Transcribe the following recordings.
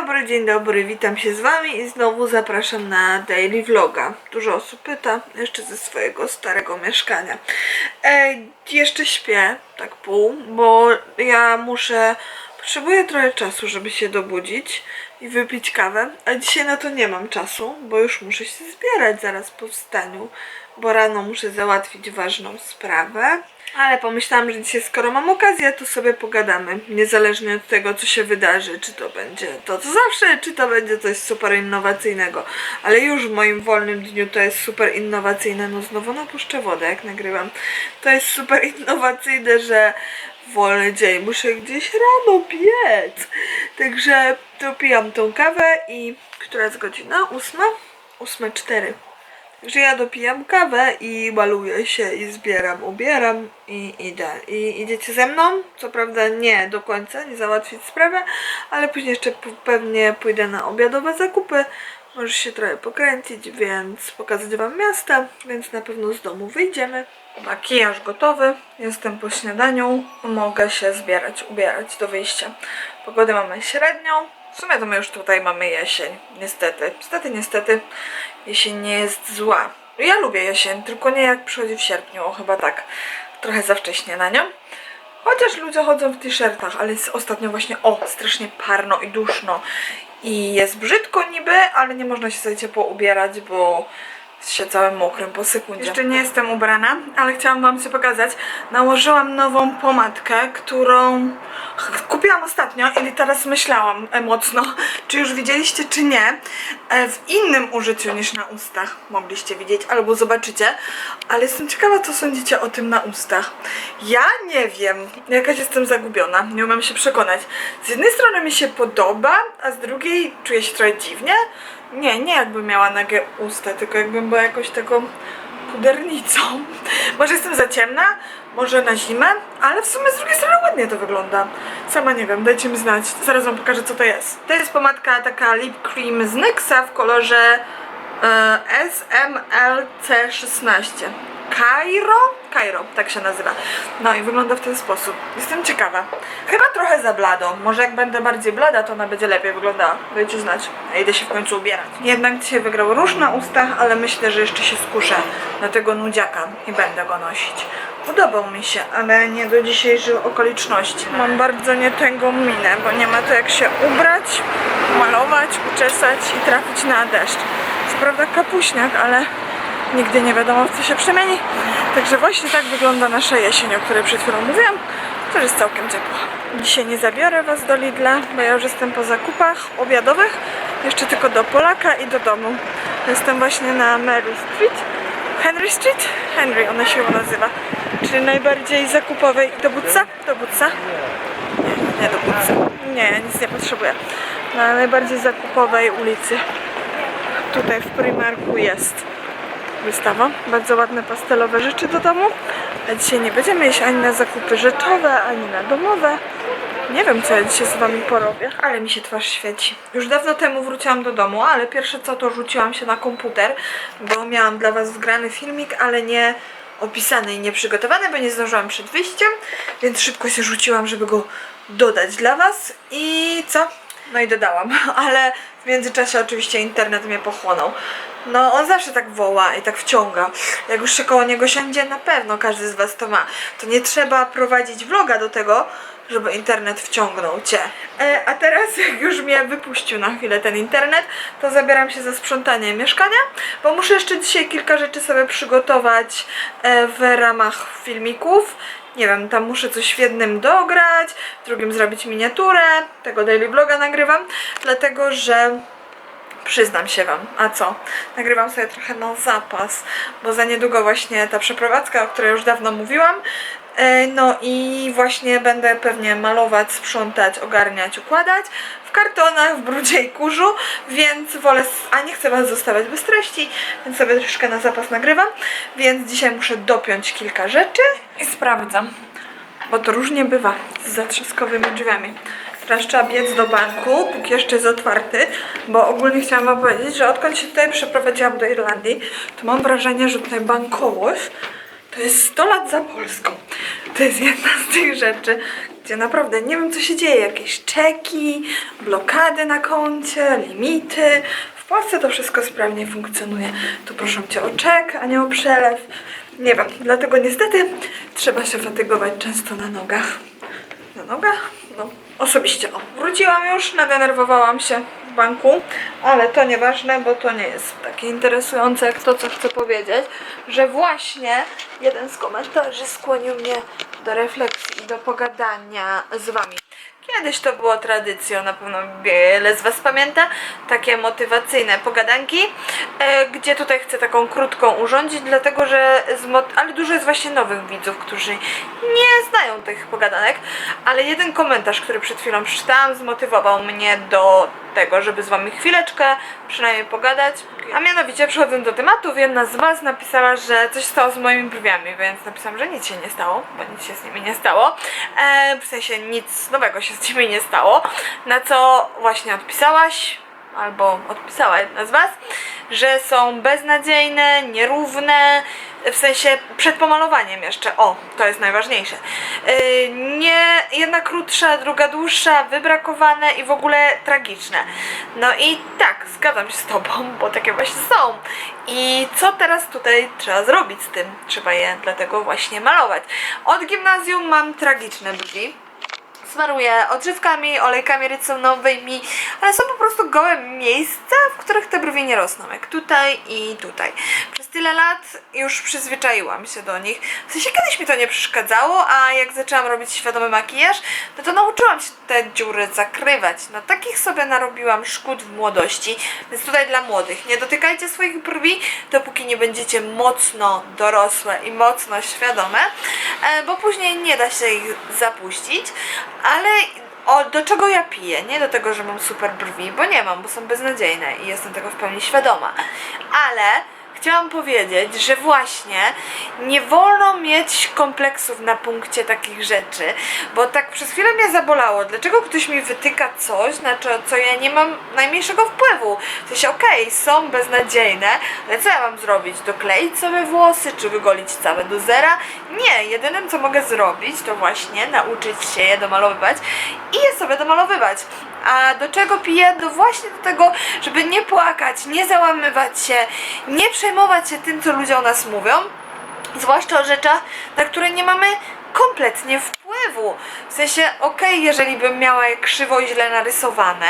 dobry, dzień dobry, witam się z wami i znowu zapraszam na daily vloga. Dużo osób pyta, jeszcze ze swojego starego mieszkania. E, jeszcze śpię, tak pół, bo ja muszę, potrzebuję trochę czasu, żeby się dobudzić i wypić kawę, a dzisiaj na to nie mam czasu, bo już muszę się zbierać zaraz po wstaniu, bo rano muszę załatwić ważną sprawę. Ale pomyślałam, że dzisiaj skoro mam okazję, to sobie pogadamy. Niezależnie od tego, co się wydarzy. Czy to będzie to, co zawsze, czy to będzie coś super innowacyjnego. Ale już w moim wolnym dniu to jest super innowacyjne. No znowu napuszczę wodę, jak nagrywam. To jest super innowacyjne, że wolny dzień muszę gdzieś rano piec. Także dopijam tą kawę i... Która jest godzina? Ósma? Ósma cztery że ja dopijam kawę i maluję się i zbieram, ubieram i idę. I idziecie ze mną? Co prawda nie do końca, nie załatwić sprawę, ale później jeszcze pewnie pójdę na obiadowe zakupy. Może się trochę pokręcić, więc pokazać wam miasta, więc na pewno z domu wyjdziemy. Makijaż gotowy, jestem po śniadaniu, mogę się zbierać, ubierać do wyjścia. Pogodę mamy średnią, w sumie to my już tutaj mamy jesień, niestety. Niestety, niestety, jesień nie jest zła. Ja lubię jesień, tylko nie jak przychodzi w sierpniu, o, chyba tak. Trochę za wcześnie na nią. Chociaż ludzie chodzą w t-shirtach, ale jest ostatnio właśnie, o, strasznie parno i duszno. I jest brzydko niby, ale nie można się sobie ciepło ubierać, bo się całym mokrym po sekundzie. Jeszcze nie jestem ubrana, ale chciałam wam się pokazać. Nałożyłam nową pomadkę, którą kupiłam ostatnio i teraz myślałam e, mocno, czy już widzieliście, czy nie. E, w innym użyciu niż na ustach mogliście widzieć albo zobaczycie, ale jestem ciekawa, co sądzicie o tym na ustach. Ja nie wiem, jakaś jestem zagubiona, nie umiem się przekonać. Z jednej strony mi się podoba, a z drugiej czuję się trochę dziwnie. Nie, nie jakbym miała nagie usta, tylko jakbym była jakoś taką pudernicą. Może jestem za ciemna, może na zimę, ale w sumie z drugiej strony ładnie to wygląda. Sama nie wiem, dajcie mi znać. Zaraz wam pokażę co to jest. To jest pomadka taka lip cream z NYXa w kolorze e, SMLC16. Cairo? Cairo, tak się nazywa. No i wygląda w ten sposób. Jestem ciekawa. Chyba trochę za blado. Może jak będę bardziej blada, to ona będzie lepiej wyglądała. Dajcie znać. Idę się w końcu ubierać. Jednak dzisiaj wygrał róż na ustach, ale myślę, że jeszcze się skuszę na tego nudziaka i będę go nosić. Podobał mi się, ale nie do dzisiejszych okoliczności. Mam bardzo nietęgą minę, bo nie ma to jak się ubrać, malować, uczesać i trafić na deszcz. Co prawda kapuśniak, ale nigdy nie wiadomo co się przemieni. Także właśnie tak wygląda nasza jesień, o której przed chwilą mówiłam, to jest całkiem ciepło. Dzisiaj nie zabiorę Was do Lidla, bo ja już jestem po zakupach obiadowych, jeszcze tylko do Polaka i do domu. Jestem właśnie na Mary Street, Henry Street? Henry ona się nazywa, czyli najbardziej zakupowej. Do Butsa? Do Butsa? Nie, nie do Butsa. Nie, nic nie potrzebuję. Na najbardziej zakupowej ulicy. Tutaj w Primarku jest wystawa. Bardzo ładne pastelowe rzeczy do domu. A dzisiaj nie będziemy iść ani na zakupy rzeczowe, ani na domowe. Nie wiem, co ja dzisiaj z wami porobię, ale mi się twarz świeci. Już dawno temu wróciłam do domu, ale pierwsze co to rzuciłam się na komputer, bo miałam dla was wgrany filmik, ale nie opisany i nieprzygotowany, bo nie zdążyłam przed wyjściem, więc szybko się rzuciłam, żeby go dodać dla was. I co? No i dodałam, ale w międzyczasie oczywiście internet mnie pochłonął. No on zawsze tak woła i tak wciąga. Jak już się koło niego siądzie, na pewno każdy z was to ma. To nie trzeba prowadzić vloga do tego, żeby internet wciągnął cię. E, a teraz jak już mnie wypuścił na chwilę ten internet, to zabieram się za sprzątanie mieszkania, bo muszę jeszcze dzisiaj kilka rzeczy sobie przygotować e, w ramach filmików. Nie wiem, tam muszę coś w jednym dograć, w drugim zrobić miniaturę, tego daily vloga nagrywam, dlatego że Przyznam się Wam, a co? Nagrywam sobie trochę na zapas, bo za niedługo właśnie ta przeprowadzka, o której już dawno mówiłam. E, No i właśnie będę pewnie malować, sprzątać, ogarniać, układać w kartonach, w brudzie i kurzu, więc wolę, a nie chcę Was zostawiać bez treści, więc sobie troszkę na zapas nagrywam, więc dzisiaj muszę dopiąć kilka rzeczy i sprawdzam, bo to różnie bywa z zatrzaskowymi drzwiami. Teraz trzeba biec do banku, póki jeszcze jest otwarty, bo ogólnie chciałam wam powiedzieć, że odkąd się tutaj przeprowadziłam do Irlandii, to mam wrażenie, że tutaj bankowość to jest 100 lat za Polską. To jest jedna z tych rzeczy, gdzie naprawdę nie wiem co się dzieje, jakieś czeki, blokady na koncie, limity. W Polsce to wszystko sprawnie funkcjonuje. Tu proszę cię o czek, a nie o przelew. Nie wiem, dlatego niestety trzeba się fatygować często na nogach. Na nogach? No, osobiście. O, wróciłam już, nadenerwowałam się w banku, ale to nieważne, bo to nie jest takie interesujące jak to, co chcę powiedzieć, że właśnie jeden z komentarzy skłonił mnie do refleksji i do pogadania z wami. Kiedyś to było tradycją, na pewno wiele z Was pamięta, takie motywacyjne pogadanki, e, gdzie tutaj chcę taką krótką urządzić, dlatego że, ale dużo jest właśnie nowych widzów, którzy nie znają tych pogadanek, ale jeden komentarz, który przed chwilą przeczytałam, zmotywował mnie do tego, żeby z Wami chwileczkę przynajmniej pogadać. A mianowicie przechodząc do tematu, jedna z Was napisała, że coś stało z moimi brwiami, więc napisałam, że nic się nie stało, bo nic się z nimi nie stało. E, w sensie nic nowego się z nimi nie stało. Na co właśnie odpisałaś, albo odpisała jedna z Was, że są beznadziejne, nierówne, w sensie przed pomalowaniem jeszcze. O, to jest najważniejsze. Yy, nie, jedna krótsza, druga dłuższa, wybrakowane i w ogóle tragiczne. No i tak, zgadzam się z Tobą, bo takie właśnie są. I co teraz tutaj trzeba zrobić z tym? Trzeba je dlatego właśnie malować. Od gimnazjum mam tragiczne brwi smaruję odżywkami, olejkami rycunowymi, ale są po prostu gołe miejsca, w których te brwi nie rosną, jak tutaj i tutaj. Przez tyle lat już przyzwyczaiłam się do nich. W sensie kiedyś mi to nie przeszkadzało, a jak zaczęłam robić świadomy makijaż, no to nauczyłam się te dziury zakrywać. No takich sobie narobiłam szkód w młodości, więc tutaj dla młodych. Nie dotykajcie swoich brwi, dopóki nie będziecie mocno dorosłe i mocno świadome, e, bo później nie da się ich zapuścić, ale o, do czego ja piję? Nie do tego, że mam super brwi, bo nie mam, bo są beznadziejne i jestem tego w pełni świadoma. Ale chciałam powiedzieć, że właśnie nie wolno mieć kompleksów na punkcie takich rzeczy, bo tak przez chwilę mnie zabolało. Dlaczego ktoś mi wytyka coś, na co, co ja nie mam najmniejszego wpływu? W sensie, okej, są beznadziejne, ale co ja mam zrobić? Dokleić sobie włosy, czy wygolić całe do zera? Nie, jedynym co mogę zrobić, to właśnie nauczyć się je domalowywać i je sobie domalowywać. A do czego piję? Do właśnie do tego, żeby nie płakać, nie załamywać się, nie przejmować się tym, co ludzie o nas mówią, zwłaszcza o rzeczach, na które nie mamy kompletnie wpływu. W sensie, okej, jeżeli bym miała je krzywo i źle narysowane,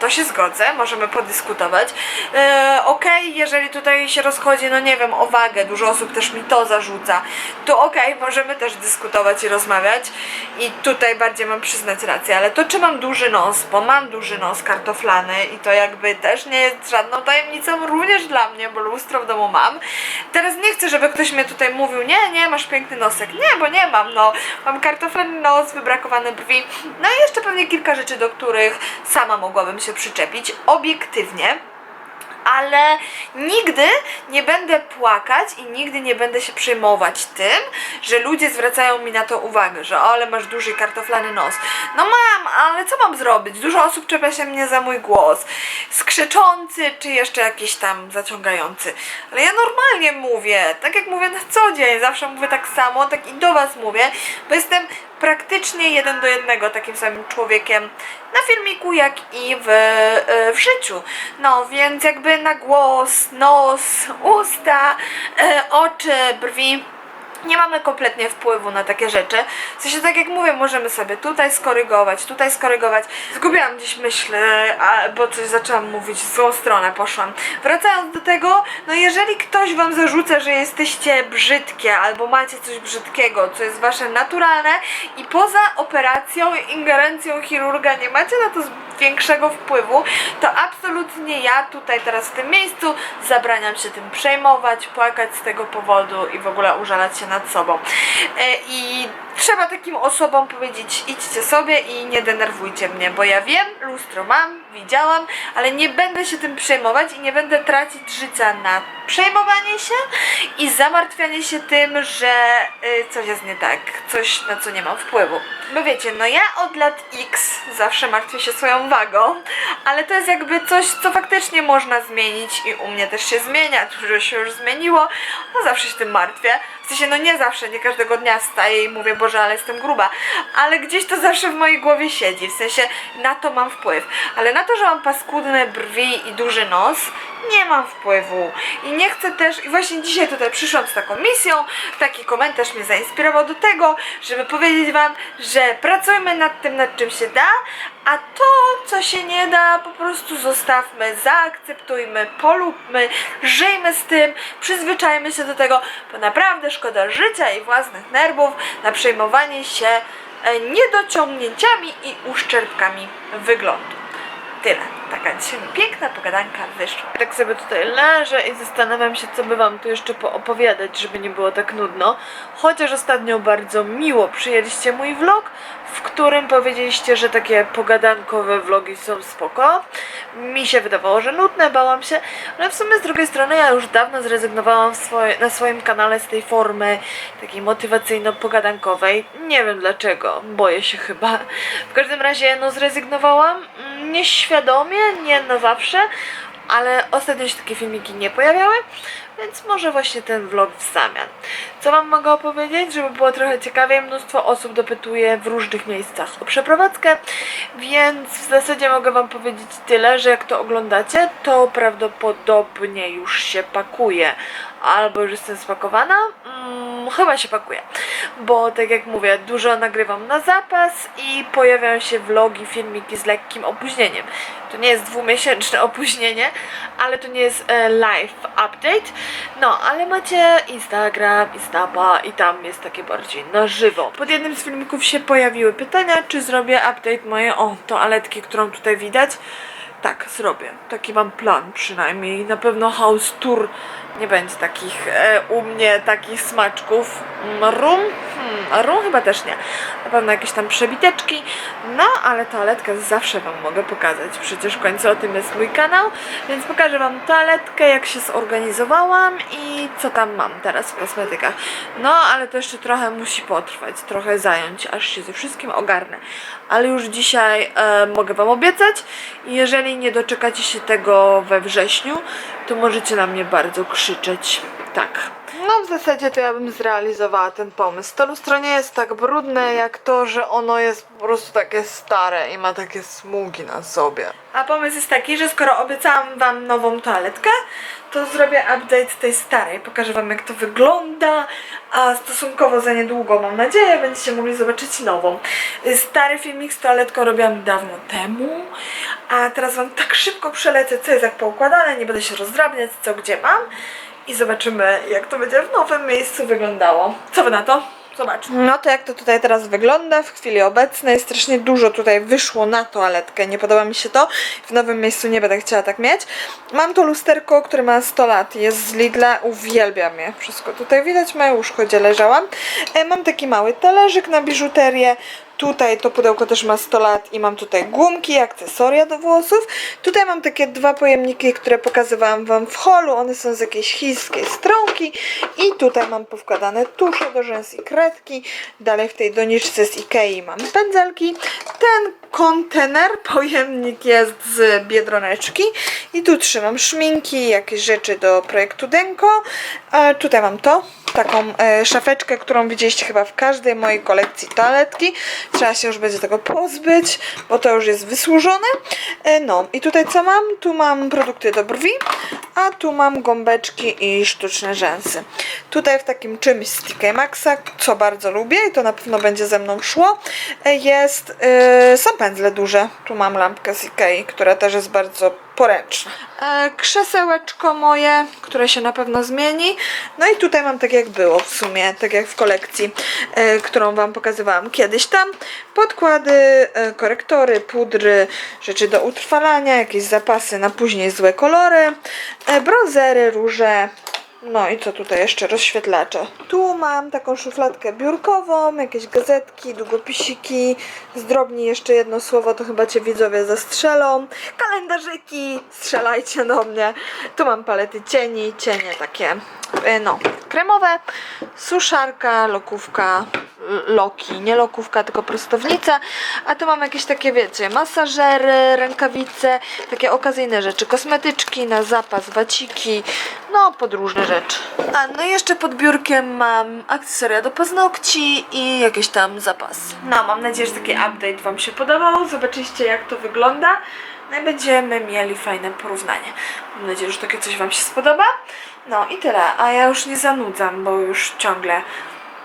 to się zgodzę, możemy podyskutować. E, okej, jeżeli tutaj się rozchodzi, no nie wiem, o wagę, dużo osób też mi to zarzuca, to okej, możemy też dyskutować i rozmawiać i tutaj bardziej mam przyznać rację, ale to czy mam duży nos, bo mam duży nos kartoflany i to jakby też nie jest żadną tajemnicą również dla mnie, bo lustro w domu mam. Teraz nie chcę, żeby ktoś mnie tutaj mówił, nie, nie, masz piękny nosek. Nie, bo nie mam, no. Mam kartoflany nos, wybrakowane brwi, no i jeszcze pewnie kilka rzeczy, do których sama mogłabym się przyczepić obiektywnie. Ale nigdy nie będę płakać i nigdy nie będę się przejmować tym, że ludzie zwracają mi na to uwagę, że ale masz duży kartoflany nos. No mam, ale co mam zrobić? Dużo osób czepia się mnie za mój głos. Skrzeczący, czy jeszcze jakiś tam zaciągający. Ale ja normalnie mówię, tak jak mówię na co dzień, zawsze mówię tak samo, tak i do was mówię, bo jestem praktycznie jeden do jednego takim samym człowiekiem na filmiku, jak i w, e, w życiu. No, więc jakby na głos, nos, usta, e, oczy, brwi nie mamy kompletnie wpływu na takie rzeczy. W sensie, tak jak mówię, możemy sobie tutaj skorygować, tutaj skorygować. Zgubiłam gdzieś myśl, bo coś zaczęłam mówić, w złą stronę poszłam. Wracając do tego, no jeżeli ktoś wam zarzuca, że jesteście brzydkie albo macie coś brzydkiego, co jest wasze naturalne i poza operacją, ingerencją chirurga nie macie na to większego wpływu, to absolutnie ja tutaj teraz w tym miejscu zabraniam się tym przejmować, płakać z tego powodu i w ogóle użalać się nad sobą. E, I trzeba takim osobom powiedzieć, idźcie sobie i nie denerwujcie mnie, bo ja wiem, lustro mam, widziałam, ale nie będę się tym przejmować i nie będę tracić życia na przejmowanie się i zamartwianie się tym, że y, coś jest nie tak, coś na co nie mam wpływu. Bo wiecie, no ja od lat X zawsze martwię się swoją wagą, ale to jest jakby coś, co faktycznie można zmienić i u mnie też się zmienia, dużo się już zmieniło, no zawsze się tym martwię. W sensie, no nie zawsze, nie każdego dnia wstaję i mówię, Boże, ale jestem gruba. Ale gdzieś to zawsze w mojej głowie siedzi, w sensie na to mam wpływ. Ale na to, że mam paskudne brwi i duży nos, nie mam wpływu. I nie chcę też, i właśnie dzisiaj tutaj przyszłam z taką misją, taki komentarz mnie zainspirował do tego, żeby powiedzieć Wam, że pracujmy nad tym, nad czym się da, a to, co się nie da, po prostu zostawmy, zaakceptujmy, polubmy, żyjmy z tym, przyzwyczajmy się do tego, bo naprawdę szkoda życia i własnych nerwów na przejmowanie się e, niedociągnięciami i uszczerbkami wyglądu. Tyle. Taka dzisiaj piękna pogadanka wyszła. Tak sobie tutaj leżę i zastanawiam się, co by wam tu jeszcze poopowiadać, żeby nie było tak nudno. Chociaż ostatnio bardzo miło przyjęliście mój vlog, w którym powiedzieliście, że takie pogadankowe vlogi są spoko. Mi się wydawało, że nudne, bałam się, ale w sumie z drugiej strony ja już dawno zrezygnowałam swoje, na swoim kanale z tej formy takiej motywacyjno-pogadankowej. Nie wiem dlaczego, boję się chyba. W każdym razie no zrezygnowałam, mm, nieświadomie, nie na zawsze, ale ostatnio się takie filmiki nie pojawiały, więc może właśnie ten vlog w zamian. Co Wam mogę opowiedzieć, żeby było trochę ciekawiej? Mnóstwo osób dopytuje w różnych miejscach o przeprowadzkę, więc w zasadzie mogę Wam powiedzieć tyle, że jak to oglądacie, to prawdopodobnie już się pakuje. Albo już jestem spakowana? Mm, chyba się pakuje, bo tak jak mówię, dużo nagrywam na zapas i pojawiają się vlogi, filmiki z lekkim opóźnieniem. To nie jest dwumiesięczne opóźnienie, ale to nie jest e, live update. No, ale macie Instagram, Instapa i tam jest takie bardziej na żywo. Pod jednym z filmików się pojawiły pytania, czy zrobię update mojej, o, toaletki, którą tutaj widać. Tak, zrobię. Taki mam plan przynajmniej. Na pewno house tour nie będzie takich e, u mnie takich smaczków. Mm, Rum? Hmm, rum chyba też nie. Na pewno jakieś tam przebiteczki. No, ale toaletkę zawsze Wam mogę pokazać. Przecież w końcu o tym jest mój kanał. Więc pokażę Wam toaletkę, jak się zorganizowałam i co tam mam teraz w kosmetykach. No, ale to jeszcze trochę musi potrwać, trochę zająć, aż się ze wszystkim ogarnę. Ale już dzisiaj e, mogę Wam obiecać jeżeli nie doczekacie się tego we wrześniu, to możecie na mnie bardzo krzyczeć. Tak. No w zasadzie to ja bym zrealizowała ten pomysł. To lustro nie jest tak brudne jak to, że ono jest po prostu takie stare i ma takie smugi na sobie. A pomysł jest taki, że skoro obiecałam wam nową toaletkę, to zrobię update tej starej. Pokażę wam jak to wygląda, a stosunkowo za niedługo mam nadzieję będziecie mogli zobaczyć nową. Stary filmik z toaletką robiłam dawno temu, a teraz wam tak szybko przelecę, co jest jak poukładane, nie będę się rozdrabniać, co gdzie mam i zobaczymy, jak to będzie w nowym miejscu wyglądało. Co wy na to? Zobacz. No to jak to tutaj teraz wygląda w chwili obecnej. Strasznie dużo tutaj wyszło na toaletkę. Nie podoba mi się to. W nowym miejscu nie będę chciała tak mieć. Mam to lusterko, które ma 100 lat. Jest z Lidla. Uwielbiam je. Wszystko tutaj widać. Moje łóżko, gdzie leżałam. E, mam taki mały talerzyk na biżuterię. Tutaj to pudełko też ma 100 lat i mam tutaj gumki, akcesoria do włosów. Tutaj mam takie dwa pojemniki, które pokazywałam Wam w holu. One są z jakiejś chińskiej stronki. I tutaj mam powkładane tusze do rzęs i kredki. Dalej w tej doniczce z Ikei mam pędzelki. Ten kontener, pojemnik jest z Biedroneczki. I tu trzymam szminki, jakieś rzeczy do projektu Denko. A tutaj mam to, taką e, szafeczkę, którą widzieliście chyba w każdej mojej kolekcji toaletki. Trzeba się już będzie tego pozbyć, bo to już jest wysłużone. E, no i tutaj co mam? Tu mam produkty do brwi, a tu mam gąbeczki i sztuczne rzęsy. Tutaj w takim czymś z TK Maxa, co bardzo lubię i to na pewno będzie ze mną szło, e, jest, e, są pędzle duże. Tu mam lampkę z Ikei, która też jest bardzo poręczna. E, krzesełeczko moje, które się na pewno zmieni. No i tutaj mam tak jak było w sumie, tak jak w kolekcji, e, którą Wam pokazywałam kiedyś tam. Podkłady, e, korektory, pudry, rzeczy do utrwalania, jakieś zapasy na później złe kolory, brązery, róże, no i co tutaj jeszcze? Rozświetlacze. Tu mam taką szufladkę biurkową, jakieś gazetki, długopisiki. Zdrobni jeszcze jedno słowo, to chyba Cię widzowie zastrzelą. Kalendarzyki, strzelajcie do mnie. Tu mam palety cieni, cienie takie, e, no, kremowe. Suszarka, lokówka, loki, nie lokówka, tylko prostownica. A tu mam jakieś takie, wiecie, masażery, rękawice, takie okazyjne rzeczy, kosmetyczki na zapas, waciki. No pod różne rzeczy. A no i jeszcze pod biurkiem mam akcesoria do paznokci i jakieś tam zapasy. No, mam nadzieję, że taki update Wam się podobał. Zobaczycie jak to wygląda. No i będziemy mieli fajne porównanie. Mam nadzieję, że takie coś Wam się spodoba. No i tyle, a ja już nie zanudzam, bo już ciągle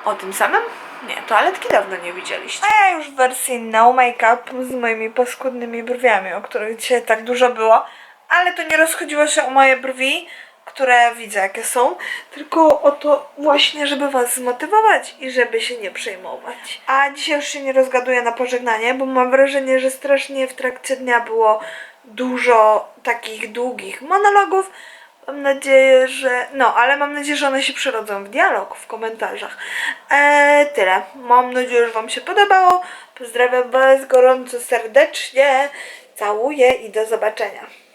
o tym samym. Nie, toaletki dawno nie widzieliście. A ja już w wersji no make-up z moimi paskudnymi brwiami, o których dzisiaj tak dużo było. Ale to nie rozchodziło się o moje brwi, które widzę jakie są, tylko o to właśnie, żeby was zmotywować i żeby się nie przejmować. A dzisiaj już się nie rozgaduję na pożegnanie, bo mam wrażenie, że strasznie w trakcie dnia było dużo takich długich monologów. Mam nadzieję, że. No, ale mam nadzieję, że one się przyrodzą w dialog, w komentarzach. Eee, tyle. Mam nadzieję, że Wam się podobało. Pozdrawiam Was gorąco serdecznie. Całuję i do zobaczenia.